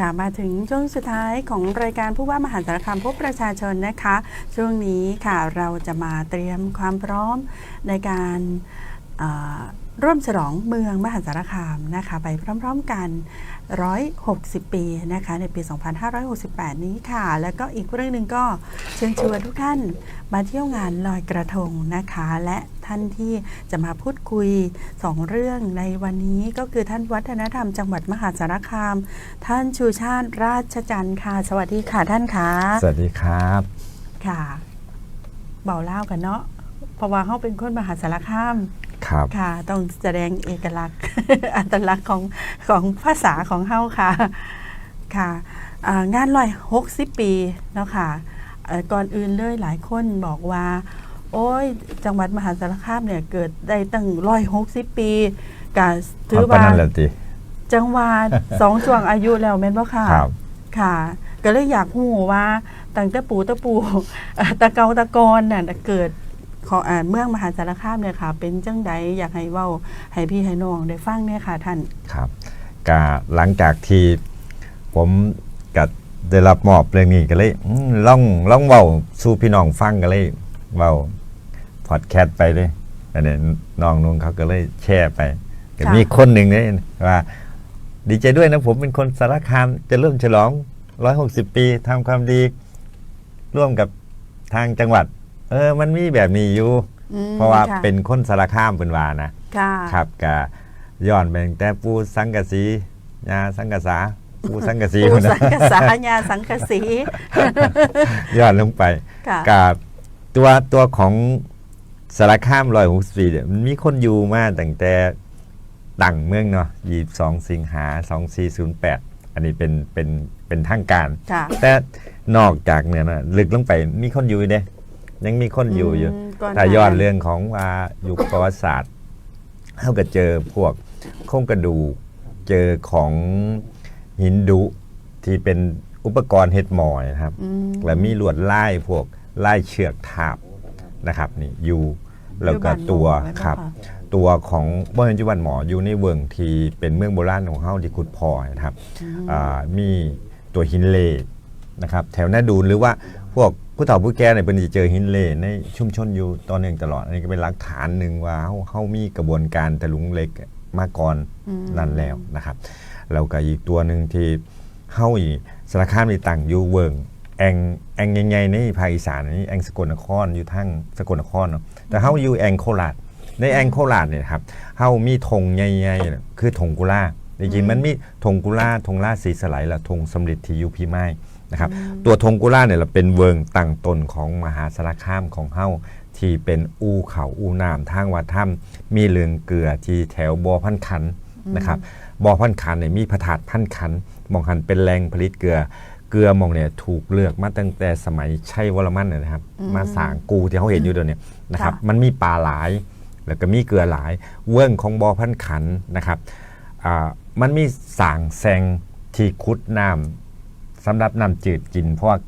ค่ะมาถึงช่วงสุดท้ายของรายการผู้ว่ามหาสารคามพบประชาชนนะคะ ช่วงนี้ค่ะเราจะมาเตรียมความพร้อมในการร่วมฉลองเมืองมหาสารคามนะคะ ไปพร้อมๆกัน 160 ปีนะคะในปี 2568 นี้ค่ะ แล้วก็อีกเรื่องหนึ่งก็เชิญชวนทุกท่านมาเที่ยวงานลอยกระทงนะคะ และ ท่านที่จะมาพูดคุยสองเรื่องในวันนี้ก็คือท่านวัฒนธรรมจังหวัดมหาสารคาม ท่านชูชาติราชจันทร์ค่ะ สวัสดีค่ะท่านคะสวัสดีครับค่ะเบาเล่ากันเนาะเพราะว่าเขาเป็นคนมหาสารคามครับค่ะต้องแสดงเอกลักษณ์ อัตลักษณ์ของของภาษาของเฮาค่ะค่ะอ่างานลอยหกสิบปีเนาะค่ะเอ่อก่อนอื่นเลยหลายคนบอกว่า โอ้ย จังหวัดมหาสารคามเนี่ยเกิดได้ตั้งร้อยหกสิบปีกะถือเปานว่านั่นแหละติจังหวัดสองช่วงอายุแล้วแม่นบ่ค่ะครับค่ะ ก็เลยอยากหูว่าตั้งแต่ปู่ตะปู่เอ่อตะเกาตะกอนน่ะเกิดของอ่าเมืองมหาสารคามเนี่ยค่ะ เป็นจังใดอยากให้เว้าให้พี่ให้น้องได้ฟังเนี่ยค่ะท่านครับกาหลังจากที่ผมกับได้รับมอบเรื่องนี้ก็เลยอืมล่องล่องเว้าสู่พี่น้องฟังก็เลยเว้า พอดแคสต์ไปเลยอันนี้น้องนุ่งเขาก็เลยแชร์ไปก็ค่ะมีคนหนึ่งเนี่ยว่า ดีใจด้วยนะผมเป็นคนสารคามจะเริ่มฉลอง 160 ปีทำความดีร่วมกับทางจังหวัด เออ มันมีแบบนี้อยู่อืมเพราะว่าค่เป็นคนสารคามเป็นว่านะค่ะครับกะย้อนไปตั้งแต่ปูสังกะสียาสังกะสาปูสังกะสีปู่พุ่นสันะงกษาญาสังกสีย้อนลงไปค่ะกับตัวตัวของ สารคามรอยหกสิบเนี่ยมันมีคนอยู่มาตั้งแต่ตั้งเมืองเนาะยี่สองสิงหาสองสี่ศูนย์แปดอันนี้เป็นเป็นเป็นทางการ ค่ะแต่นอกจากเนี่ยนะลึกลงไปมีคนอยู่เด้ยังมีคนอยู่อยู่ มก่ถ้าย้อนเรื่องของว่ายุคประวัติศาสตร์เขาก็เจอพวกโครงกระดูกเจอของหินดุที่เป็นอุปกรณ์เฮ็ดหมอยนะครับ อืม และมีลวดลายพวกลายเชือกทาบนะครับนี่อยู่ แล้วก็อยู่บ้านตัวหมอไว้ปะครับคะตัวของบ้านจุบันหมออยู่ในเวิงที่เป็นเมืองโบราณของเฮาที่ขุดพอนะครับอ่ามีตัวหินเลนะครับแถวหน้าดูนหรือว่าพวกผู้เฒ่าผู้แก่เนี่ยเป็นจะเจอหินเลในชุมชนอยู่ตอนหนึ่งตลอดอันนี้ก็เป็นหลักฐานหนึ่งว่าเขาเขามีกระบวนการตะลุงเหล็กมาก่อนอืมนั่นแล้วนะครับแล้วก็อีกตัวหนึ่งที่เฮาอีสารคามมีตั้งอยู่เวิงแองแองใหญ่ๆในภาคอีสานนี่แองสกลนครอยู่ทั้งสกลนครเนาะ แต่เฮาอยู่แองโคราชในแองโคราชเนี่ยครับเฮามีธงใหญ่ๆน่ะคือธงกุล่าจริงๆมันมีธงกุล่าธงล่าสีสไลด์และธงสำริดที่อยู่พี่ไม้นะครับตัวธงกุล่าเนี่ยเราเป็นเวิงตั้งตนของมหาสารคามของเฮาที่เป็นอูเขาอูน้ำทางวัดถ้ำมีเรืองเกลือที่แถวบ่อพันขันนะครับบ่อพันขันเนี่ยมีพระธาตุพันขันหมองหันเป็นแหล่งผลิตเกลือ เกลือหมองเนี่ยถูกเลือกมาตั้งแต่สมัยชัยวรมันเนยนะครับอืมมาสร้างกูที่เขาเห็นอยู่เดี๋ยวนี้นะครับค่ะมันมีปลาหลาย แล้วก็มีเกลือหลาย เวิ้งของบ่อพันขันนะครับอ่ามันมีสางแซงที่คุดน้ำสำหรับน้ำจืดกิน เพราะว่า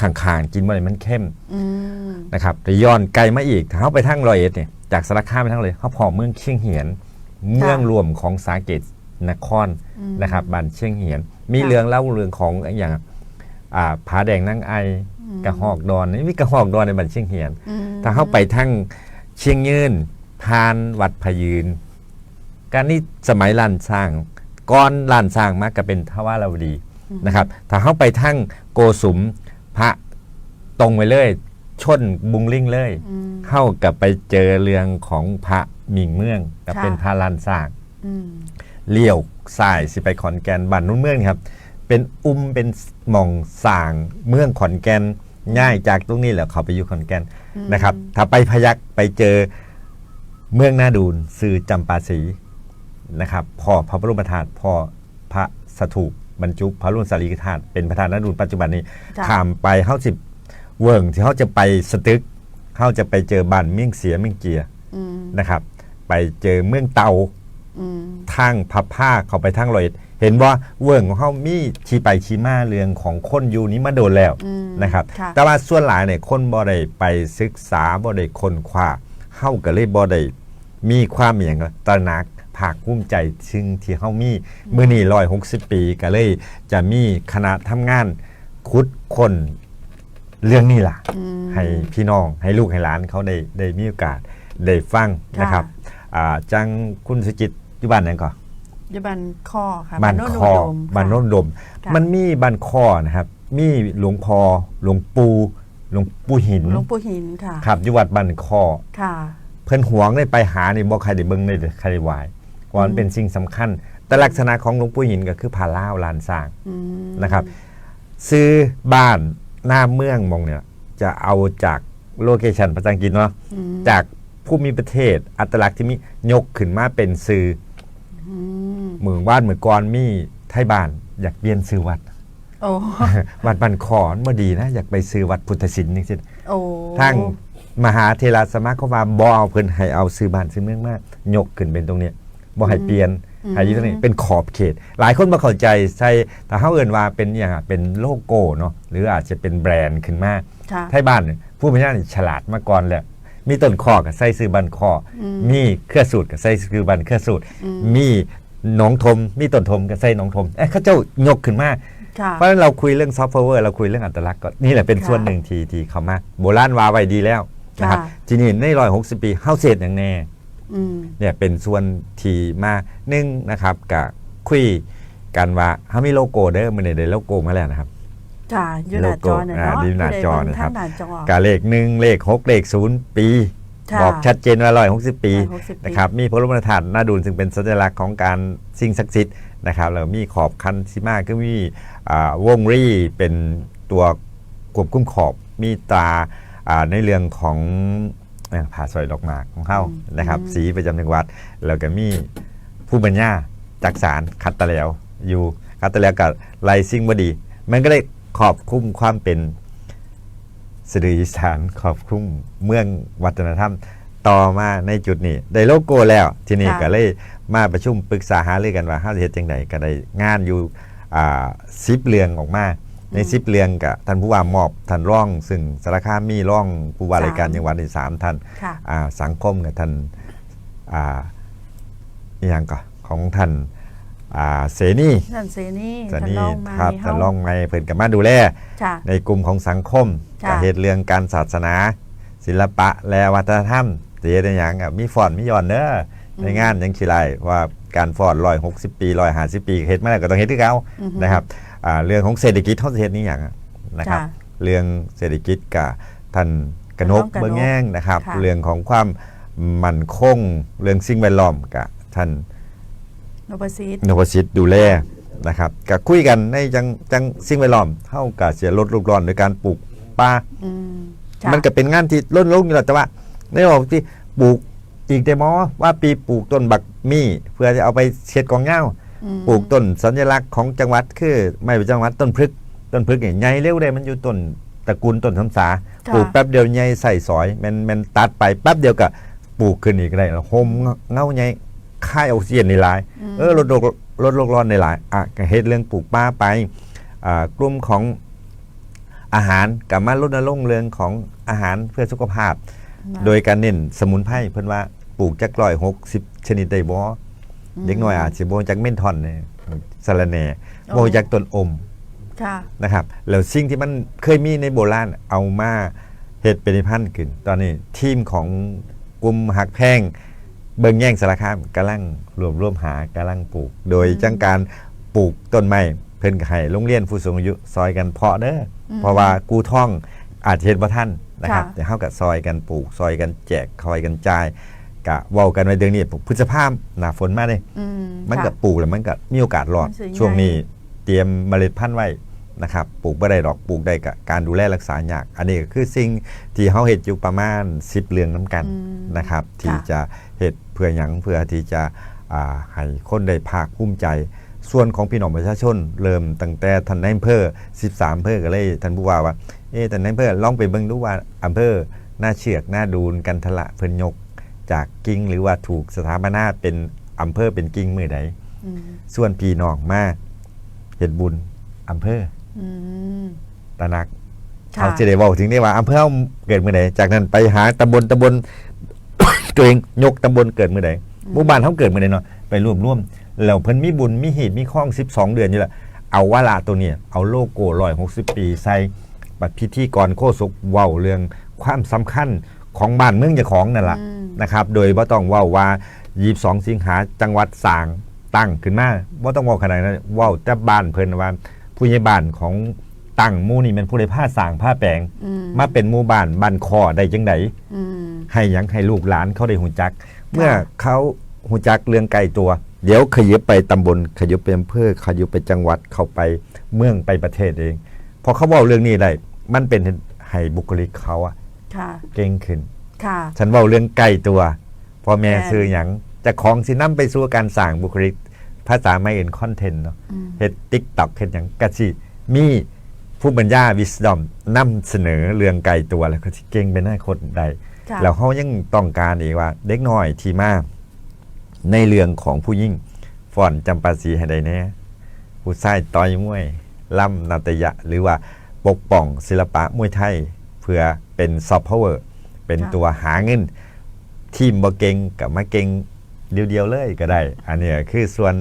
ข้างๆกินมันมันเข้มอืมนะครับแต่ย้อนไกลมาอีกถ้าเขาไปทั้งรอยเอ็ดเนี่ยจากสารคามไปทั้งเลยเขาพอเมืองเชียงเหียน เมืองรวมของสาเกตนครอืมนะครับบ้านเชียงเหียน มีค่ะเรื่องเล่าเรื่องของอย่าง อ่าผาแดงนั่งไออกระหอกดอนนี่มีกระหอกดอนในบ้านเชียงเหียนอืมถ้าเขาไปทั้งเชียงยืนพานวัดพยืน การนี่สมัยลานสร้างก้อนลานสร้างมากก็เป็นทวารวดีนะครับ ถ้าเขาไปทั้งโกสุมพระตรงไปเลย ชนบุงลิงเลยอืมเข้ากับไปเจอเรื่องของพระหมิงเมืองกับค่ะเป็นพระลานสร้างอืมเลี้ยวสายสิไปขอนแก่นบ้านนุ่นเมืองครับ เป็นอุ้มเป็นหม่องสร้าง เมืองขอนแก่นง่ายจากตรงนี้แหละเขาไปอยู่ขอนแก่นอืมนะครับ ถ้าไปพยักไปเจอเมืองนาดูนสื่อจำปาสีนะครับพ่อพระบรมธาตุพ่อพระสถูปบรรจุพระรุ่นสารีริกธาตุเป็นประธานนาดูนปัจจุบันนี้จ้ะข้ามไปเข้าสิบเวิร์งที่เขาจะไปสตึกเขาจะไปเจอบ้านเมี่ยงเสียเมี่ยงเจียอืมนะครับ ไปเจอเมืองเตาอืมทางพับผ้าเขาไปทางลอย เอ็ดเห็นว่าเวิร์งของเขามีชีไปชีมาเรื่องของคนอยู่นี้มาโดนแล้วอืมนะครับค่ะแต่ว่าส่วนหลายเนี่ยคนบ่ได้ไปศึกษาบ่ได้ค้นคว้าเข้าก็เลยบ่ได้มีความอย่างตระหนักพภาคภูมิใจซึ่งที่เฮามีมื้อนี้160ปีก็เลยจะมีคณะทำงานคุดคนเรื่องนี้ล่ะอืมให้พี่น้องให้ลูกให้หลานเขาได้ได้มีโอกาสได้ฟังค่ะนะครับอ่าจังคุณสุจิตอยู่บ้านหยังก่อนอ ยู่บ้านข้อค่ะบ้านโคออุดมค่ะบ้านโน้นอุดมค่ะมันมีบ้านคอนะครับ มีหลวงพ่อหลวงปู่หลวงปู่หินหลวงปู่หินค่ะครับอยู่วัดบ้านคอค่ะ เพิ่นหวงได้ไปหานี่บ่ใครได้เบิ่งได้ใครได้ไหวเพราะมันเป็นสิ่งสำคัญ แต่ลักษณะของหลวงปู่หินก็คือผาล่าวลานสร้างอืมนะครับ ซื้อบ้านหน้าเมืองมองเนี่ย จะเอาจากโลเคชันภาษาอังกฤษเนาะอืมจากผู้มีประเทศอัตลักษณ์ที่มียกขึ้นมาเป็นซื้อ อืมเมืองว่านเมืองกรมีไทยบ้าน อยากเปลี่ยนซื้อวัดโอ้วัดบันคอนบ่ดีนะ อยากไปซื้อวัดพุทธศิลป์นี่สิโอ้ทางมหาเทราสมาคมว่าบ่เอาเพิ่นให้เอาซื้อบ้านซื้อเมืองมายกขึ้นเป็นตรงเนี้ยบ่ให้เปลี่ยนให้อยู่ตรงนี้เป็นขอบเขต หลายคนบ่เข้าใจใช่แต่เฮาเอิ้นว่าเป็นอย่างอะเป็นโลโก้เนาะหรืออาจจะเป็นแบรนด์ขึ้นมาค่ะไทยบ้านเนี่ยผู้เป็นญาติฉลาดมาก่อนแล้ว มีต้นคอกับใส่ซื้อบันคออมมีเครือสูตรกับใส่ซื้อบันเครือสูตรอืมมีหนองทม มีต้นทมกับใส่หนองทมเอ้ยเขาเจ้ายกขึ้นมาค่ะ เพราะฉะนั้นเราคุยเรื่องซอฟต์แวร์เราคุยเรื่องอัตลักษณ์ก็นี่แหละเป็นค่ะส่วนหนึ่งที่ที่เขามาโบราณวาไว้ดีแล้วนะครับค่ะ ทีนี้ในร้อยหกสิบปีเฮาเศษอย่างแน่ อืม เนี่ยเป็นส่วนที่มาหนึ่งนะครับกับคุยกันว่าเฮามีโลโก้เด้อมันได้โลโก้มาแล้วนะครับ ค่ะอยู่หน้าจอเนี่ยอ่าเนาะอยู่หน้าจอเนี่ยครับผู้ใดเงทางหน้าจอกาเลขหนึ่งเลขหกเลขศูนย์ปีค่ะบอกชัดเจนว่าร้อยหกสิบปี160นะครับมีพระบรมธาตุนาดูลซึ่งเป็นสัญลักษณ์ของการสิ่งศักดิ์สิทธิ์นะครับแล้วมีขอบคันซิมาก็มีอ่าวงรี่เป็นตัวควบคุมขอบมีตราอ่าในเรื่องของเอ่อผ่าสอยดอกหมากของเขาอืมนะครับอืมสีประจำจังหวัด แล้วก็มีผู้บัญญาจักสารคัดตะแล้วอยู่คัดตะแล้วกับลายซิ่งบดี มันก็ได้ ขอบคุ้มความเป็นสรีอีสานขอบคุ้มเมืองวัฒนธรรม ต่อมาในจุดนี้ได้โลโก้แล้ว ทีนี้ค่ะก็เลยมาประชุมปรึกษาหารือกันว่าห้าจะเฮ็ดจังไดก็ได้งานอยู่อ่าซิปเรืองออกมา ในซิปเรืองกับท่านผู้ว่ามอบท่านร่อง ซึ่งสารคามมีร่องผู้ว่าราชการจังหวัดที่สามท่านค่ะอ่าสังคมกับท่านอ่าอหย่างก็ของท่าน อ่าเสนีท่านเสนีเสท่านนีรองมาครับให้ท่านเฮาร่องไม้เพิ่นกับมาดูแลค่ะในกลุ่มของสังคมค่ะกับเหตุเรื่องการศาสนา ศิลปะและวัฒนธรรมเสียได้อย่างกับมีฟอนต์มีหย่อนเด้อในงานยังขีไรว่าการฟอนร้อยหกสิบปีร้อยห้าสิบปีเฮ็ดมาแล้วก็ต้องเฮ็ดที่เขาอือฮึ นะครับอ่าเรื่องของเศรษฐกิจเท่าเฮ็ดนี่อย่างอะนะครับค่ะเรื่องเศรษฐกิจกับท่านกนกท่านรองกนกเบิ้งแง่งนะครับ ค่ะ เรื่องของความมั่นคง เรื่องสิ่งแวดล้อมกับท่าน นพสิทธิ์นพสิทธิ์ดูแลนะครับก็คุยกันในจังจังสิ่งแวดล้อมเท่ากับเสียลดโลกร้อนโดยการปลูกป่าอืมค่ะมันก็เป็นงานที่ล้นลงอยู่แล้วแต่ว่าในบอกที่ปลูกอีกแต่หมอว่าปีปลูกต้นบักมี่เพื่อจะเอาไปเช็ดกองเหง้า อืมปลูกต้นสัญลักษณ์ของจังหวัดคือไม่เป็นจังหวัดต้นพฤกษ์ต้นพฤกษ์เนี่ยใหญ่เร็วได้มันอยู่ต้นตระกูลต้นสำสาค่ะปลูกแป๊บเดียวใหญ่ใส่สอยมันมันตัดไปแป๊บเดียวก็ปลูกขึ้นอีกได้แล้วโฮมเงาใหญ่ ค่ายออกซิเจนในหลายมเออลดโลกลดโลกร้อนในหลายอะก็เฮ็ดเรื่องปลูกป่าไปอ่ากลุ่มของอาหารกับมารณรงค์เรื่องของอาหารเพื่อสุขภาพ โดยการเน้นสมุนไพรเพิ่นว่าปลูกจักร้อยหกสิบชนิดได้บ่มเด็กน้อยอาจสิบ่จักเม่นทอนเนี่ยสะระแหน่โอ้บ่จักต้นอมค่ะนะครับแล้วสิ่งที่มันเคยมีในโบราณเอามาเฮ็ดเป็นพันธุ์ขึ้น ตอนนี้ทีมของกลุ่มหักแพง เบิ่งแย่งสารคามกำลังรวมร่วมหากำลังปลูก โดยจังการปลูกต้นไม้เพิ่นก็ให้โรงเรียนผู้สูงอายุซอยกันเพาะเด้ออมเพราะว่ากูท่องอาจจะเฮ็ดบ่ทันนะครับค่ะแต่เฮาก็ซอยกันปลูก ซอยกันแจกซอยกันจ่ายกะเว้ากันไว้เดือนนี้พฤษภาคมหน้าฝนมาเด้อืมมันก็ค่ะปลูกแล้วมันก็มีโอกาสรอดมันสิใหญ่ช่วงนี้เตรียมเมล็ดพันธุ์ไว้ นะครับปลูกบ่ได้ดอกปลูกได้กับการดูแลรักษายาก อันนี้ก็คือสิ่งที่เฮาเฮ็ดอยู่ประมาณ10เรื่องน้ำกันอืมนะครับ ที่ค่ะจะเฮ็ดเพื่อหยังเพื่อที่จะอ่าให้คนได้ภาคภูมิใจ ส่วนของพี่น้องประชาชน เริ่มตั้งแต่ท่านนายอำเภอ 13อำเภอก็เลยท่านผู้ว่าว่าเอ๊ะท่านนายอำเภอลองไปเบิ่งดูว่าอำเภอหน้าเชือกหน้าดูนกันทละเพิ่นยก จากกิ่งหรือว่าถูกสถาปนาเป็นอำเภอเป็นกิ่งมือใดอืมส่วนพี่น้องมาเฮ็ดบุญอำเภออืม ตระหนักค่ะเขาจะได้บอกถึงได้ว่าอำเภอเราเกิดเมื่อใดจากนั้นไปหาตำบลตำบลตัวเองยกตำบลเกิดเมื่อใดหมู่บ้านเขาเกิดเมื่อใดเนาะไปรวบรวมแล้วเพิ่นมีบุญมีเหตุมีข้อง12เดือนนี่แหละเอาว่าละตัวเนี่ยเอาโลโก้160ปีใส่บัตรพิธีกรโคศกเว้าเรื่องความสำคัญของบ้านเมืองเจ้าของนั่นแหละอืมนะครับ โดยบ่ต้องเว้าว่า22สิงหาจังหวัดสร้างตั้งขึ้นมาบ่ต้องเว้าขนาดนั้นเว้าแต่บ้านเพิ่นว่า ผู้ใหญ่บ้านของตั้งหมู่นี่เป็นผู้ใดผ้าสร้างผ้าแปลง อืมมาเป็นหมู่บ้านบ้านคอได้จังไดอืม ให้หยังให้ลูกหลานเขาได้หูจัก เมื่อเขาหูจักเรื่องไกลตัว เดี๋ยวขยับไปตำบลขยับไปอำเภอขยับไปจังหวัดเข้าไปเมืองไปประเทศเองพอเขาเว้าเรื่องนี้ได้มันเป็นให้บุคลิกเขาอะค่ะ เก่งขึ้น ค่ะ ฉันเว้าเรื่องไกลตัวพ่อแม่แม่นซื้อหยังเจะของสินํไปสู่การสร้างบุคลิก ภาษาไม่เอ็นคอนเทนต์เนาะอืมเฮ็ด TikTok เฮ็ดหยังก็สิมีผู้บรรยายวิสดอมนำเสนอเรื่องไกลตัวแล้วก็สิเก่งเป็นหน้าคนได้ค่ะแล้วเขายังต้องการอีกว่า เด็กน้อยที่มาในเรื่องของผู้ยิ่งฟ่อนจำปาสีให้ได้แน่ผู้ชายต่อยมวยล่ำนาตยะ หรือว่าปกป้องศิลปะมวยไทย เพื่อเป็นซอฟต์พาวเวอร์เป็นค่ะตัวหาเงินทีมบ่เก่งกับมาเก่ง เดียวๆเลยก็ได้ อันเนี้ยคือส่วน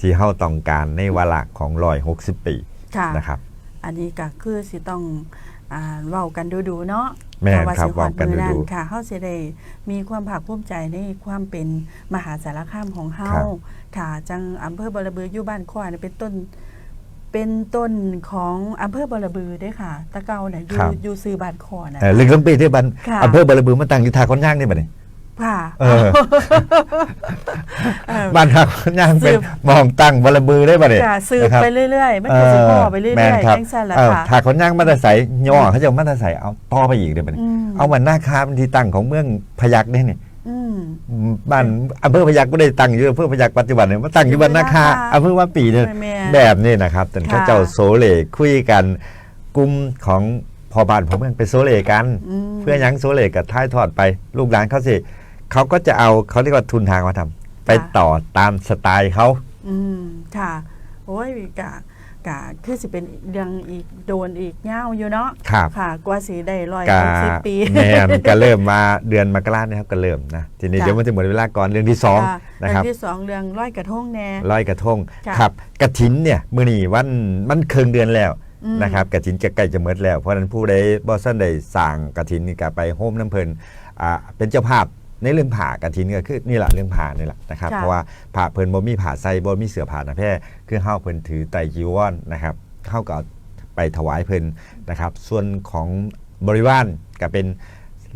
ที่เฮาต้องการในวาระของ160ปีค่ะนะครับ อันนี้ก็คือสิต้องอ่าเว้ากันดูๆเนาะแม่นเพาะว่าครับสิฮอเว้ากันมื้อดูค่ะเฮาสิได้มีความภาคภูมิใจในความเป็นมหาสารคามของเฮาครับ ค่ะ จังอำเภอบรบืออยู่บ้านขวาเนี่ยเป็นต้น เป็นต้นของอำเภอบรบือเด้อค่ะ ตะเกาเนี่ยอยู่อยู่ซื้อบ้านขอนะ เออลึกลงไปที่บันค่ะ อำเภอบารบือมาตั้งอยู่ทาคนย่างนี่บัดนี้ ค่ะเออ เออ บ้านทาคนย่างเป็นสืบ มองตั้งบารบือได้บัดนี้ค่ะสืบนะครับไปเรื่อยๆ มันก็สิพ่อไปเรื่อยแม่นๆครับจังซั่นล่ะเออค่ะทาคนย่างมาแตาใสย่อเขาจะมาแตาใสเอาต่อไปอีกเดี๋ยวบัดนี้อืม เอามันหน้าคาเป็นที่ตั้งของเมืองพยัคฆ์นี่นี่อืม บ้านอำเภอพยัคฆ์ไม่ได้ตั้งอยู่อำเภอพยัคฆ์ปัจจุบันเนี่ยมาตั้งอยู่บ้านนาคาอยู่บ้านนาคาอำเภอว่าปีเนี่ยแม่นแบบนี้นะครับแต่ค่ะเขาเจ้าโซเลคุยกันกลุ่มของพอบ้านพอเมืองไปโซเลกันมเพื่อหยังโซเลกับท้ายทอดไป ลูกหลานเขาสิ เขาก็จะเอาเขาเรียกว่าทุนทางมาทำไปต่อตามสไตล์เขาอืมค่ะ โอ้ยกะกะคือสิเป็นเรื่องอีกโดนอีกเงาวอยู่เนาะครับค่ะ กว่าสีได้ร้อยกาหกสิบปีแมนก็เริ่มมาเดือนมกราเนี่ยครับก็เริ่มนะทีนี้ค่ะเดี๋ยวมันจะหมดเวลาก่อนเรื่องที่สองค่ะนะครับเรื่องที่สองเรื่องร้อยกระทงแน่ร้อยกระทงค่ะครับกระถินเนี่ยมื้อนี้วันมันเคืองเดือนแล้วอืมนะครับกระถินจะใกล้จะหมดแล้วเพราะฉะนั้นผู้ใดบ่ซั่นได้สั่งกระถินนี่ก็ไปโฮมน้ำเพิ่นอ่าเป็นเจ้าภาพ ในเรื่องผ่ากระถินก็คือนี่แหละเรื่องผ่านี่แหละนะครับค่ะ เพราะว่าผ่าเพิ่นบ่มีผ่าใส่บ่มีเสื้อผ้าหนะแพร่คือเฮาเพิ่นถือไตรจีวรนะครับเฮาก็เอาไปถวายเพิ่นนะครับ ส่วนของบริวารก็เป็น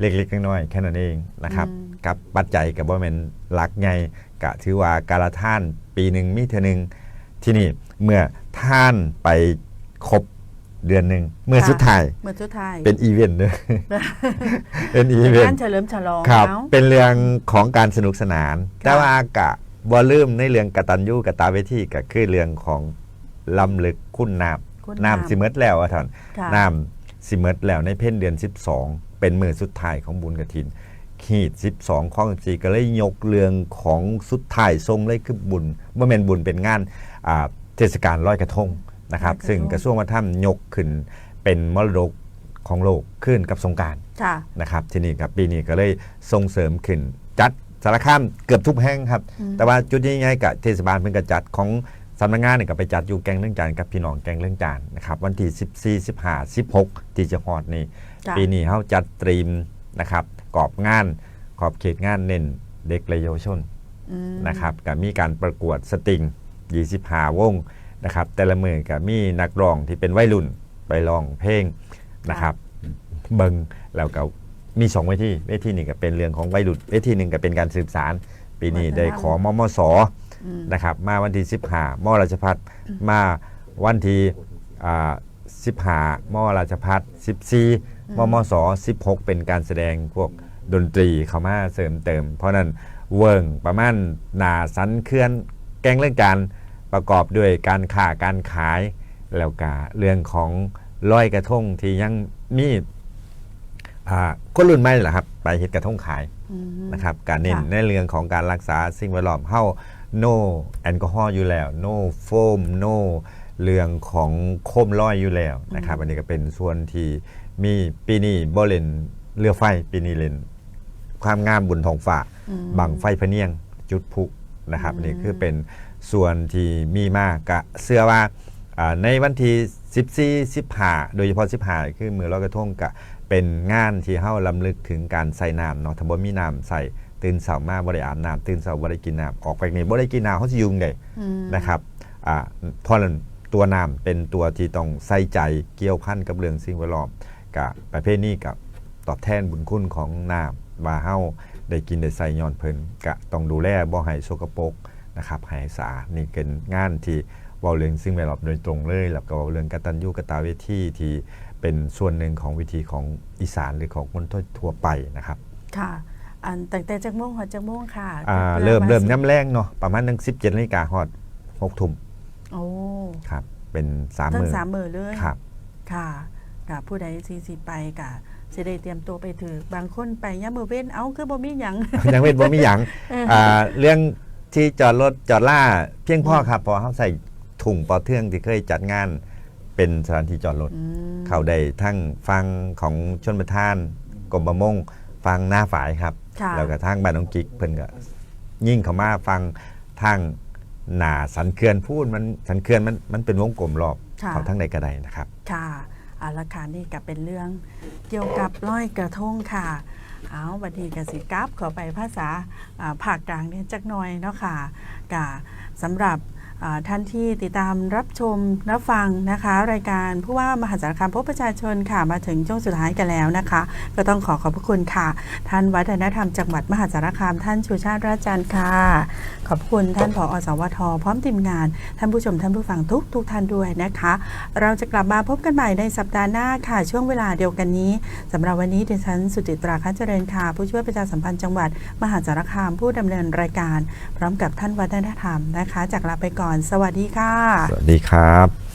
เล็กๆน้อยๆแค่นั้นเองนะครับอืม กับปัจจัยกับว่าเป็นหลักไงกะถือว่าการละท่านปีหนึ่งมีเท่านึงที่นี่เมื่อท่านไปครบ เดือนหนึ่งเมื่อค่ะสุดท้ายเมื่อสุดท้าย เป็นอีเวนต์เนอะเป็นอีเป็นเวนการต์เฉลิมฉลองครับเนาะเป็นเรื่องของการสนุกสนานค่ะแต่ว่ากะบ่ลืมในเรื่องกตัญญูกตาเวทีก็คือเรื่องของลำลึกคุณน้คุณำน้ำสิเมดแล้วอะท่านค่ะน้ำสิเมดแล้วในเพ่นเดือน 12 เป็นมือสุดท้ายของบุญกระถิน ขีด 12ข้องสีก็เลยยกเรื่องของสุดท้ายทรงเลยคือบุญเมื่อเมนบุญเป็นงานอ่าเทศกาลลอยกระทง นะครับลอยกระทงซึ่งกระทรวงวัฒนธรรมยกขึ้นเป็นมรดกของโลกขึ้นกับสงกรารค่ะนะครับที่นี่ครับปีนี้ก็เลยส่งเสริมขึ้นจัดสารคามเกือบทุกแห่งครับอืมแต่ว่าจุดใหญ่ๆกับเทศบาลเพิ่งกระจัดของสำนักงานเนี่ยก็ไปจัดอยู่แกงเรื่องจานกับพี่น้องแกงเรื่องจานนะครับวันที่ 14 15 16 ที่จะฮอดนี่จ้ะปีนี้เขาจัดตรีมนะครับกรอบงานขอบเขตงานเน้นเด็กและเยาวชนอืมนะครับก็มีการประกวดสตริง25วง นะครับแต่ละมือก็มีนักร้องที่เป็นวัยรุ่นไปร้องเพลงนะครับเบิงแล้วก็มี2เวทีเวทีหนึ่งก็เป็นเรื่องของวัยรุ่นเวทีหนึ่งก็เป็นการสืบสารปีนี้ได้ขอมมสอืมนะครับมาวันที่15มราชพัฒมาวันที่อ่า15มราชพัฒ14มมส16เป็นการแสดงพวกดนตรีเข้ามาเสริมเติม เพราะนั้นเวิร์งประมาณหนาสันเคลื่อนแกงเรื่องการ ประกอบด้วยการค้าการขายแล้วก็เรื่องของลอยกระทงที่ยังมีอ่าคนรุ่นใหม่แหละครับไปเฮ็ดกระทงขายอืมนะครับการเน้นค่ะในเรื่องของการรักษาสิ่งแวดล้อมเฮา no แอลกอฮอล์อยู่แล้ว no โฟม no เรื่องของโคมลอยอยู่แล้วนะครับอันนี้ก็เป็นส่วนที่มีปีนี้บ่เล่นเรือไฟปีนี้เล่นความงามบุญทองฟ้าอืมบังไฟพะเนียงจุดพลุ นะครับอืมนี่คือเป็นส่วนที่มีมากกะเสื้อว่าอ่าในวันที่14 15โดยเฉพาะ15คือมือลอยกระทงกะเป็นงานที่เฮาลำลึกถึงการใส่น้ำเนาะถ้าบ่มีน้ำใส่ตื่นเช้ามาบ่ได้อาบน้ำตื่นเช้าบ่ได้กินน้ำออกไปนี่บ่ได้กินน้ำเฮาสิยุ่งได้อืมนะครับอ่าเพราะฉะนั้นตัวน้ำเป็นตัวที่ต้องใส่ใจเกี่ยวพันกับเรื่องสิ่งแวดล้อมกับประเภทนี้กับตอบแทนบุญคุณของน้ำว่าเฮา ได้กินได้ใส่ย้อนเพิ่นกะต้องดูแลบ่ให้สกปรกนะครับให้สะอาดนี่เป็นงานที่เว้าเรื่องสิ่งแวดล้อมโดยตรงเลย แล้วก็เว้าเรื่องกตัญญูกตเวทีที่เป็นส่วนหนึ่งของวิธีของอีสานหรือของคนทั่วไปนะครับค่ะอันตั้งแต่จักโมงหอดจักโมงค่ะอ่าพื่อเริ่มว่าเริ่มสิย่ำแรงเนาะประมาณนึง17นาฬิกาฮอด6ทุ่มโอ้ครับเป็นสามทั้หงมื่นสามมือเลยครับค่ะค่ะผู้ใดสีสีไปกะ สิได้เตรียมตัวไปถือบางคนไปย่ามมือเว้นเอ้าคือบ่มีหยัง ยังเว้นบ่มีหยังเอออ่่าเรื่องที่จอดรถจอดล่าเพียงพอครับเพอเขาใส่ถุงปอเทืองที่เคยจัดงานเป็นสถานที่จอดรถอืม เขาได้ทั้งฟังของชนประทานกรมประมงฟังหน้าฝ่ายครับ ค่ะ แล้วก็ทางบ้านน้องกิกเพิ่นก็ยิ่งเขามาฟังทางหนาสันเขื่อนพูดมันสันเขื่อนมันมันเป็นวงกลมรอบค่ะ เขาทั้งใดก็ได้นะครับ ค่ะ เอาละค่ะนี่ก็เป็นเรื่องเกี่ยวกับร้อยกระทงค่ะเอาวันนี้กสิกราบขอไปภาษาผ่าภาคกลางเนี่ยจักหน่อยเนาะค่ะกะสำหรับ ท่านที่ติดตามรับชมรับฟังนะคะ รายการผู้ว่ามหาสารคามพบประชาชนค่ะมาถึงช่วงสุดท้ายกันแล้วนะคะ ก็ต้องขอขอบพระคุณค่ะ ท่านวัฒนธรรมจังหวัดมหาสารคาม ท่านชูชาติราชจันทร์ค่ะ ขอบคุณท่านผอสวท พร้อมทีมงาน ท่านผู้ชมท่านผู้ฟังทุกทุกท่านด้วยนะคะ เราจะกลับมาพบกันใหม่ในสัปดาห์หน้าค่ะ ช่วงเวลาเดียวกันนี้สำหรับวันนี้ดิฉันสุจิตราคันเจริญค่ะ ผู้ช่วยประชาสัมพันธ์จังหวัด มหาสารคามผู้ดำเนินรายการ พร้อมกับท่านวัฒนธรรมนะคะจากลาไปก่อน สวัสดีค่ะ สวัสดีครับ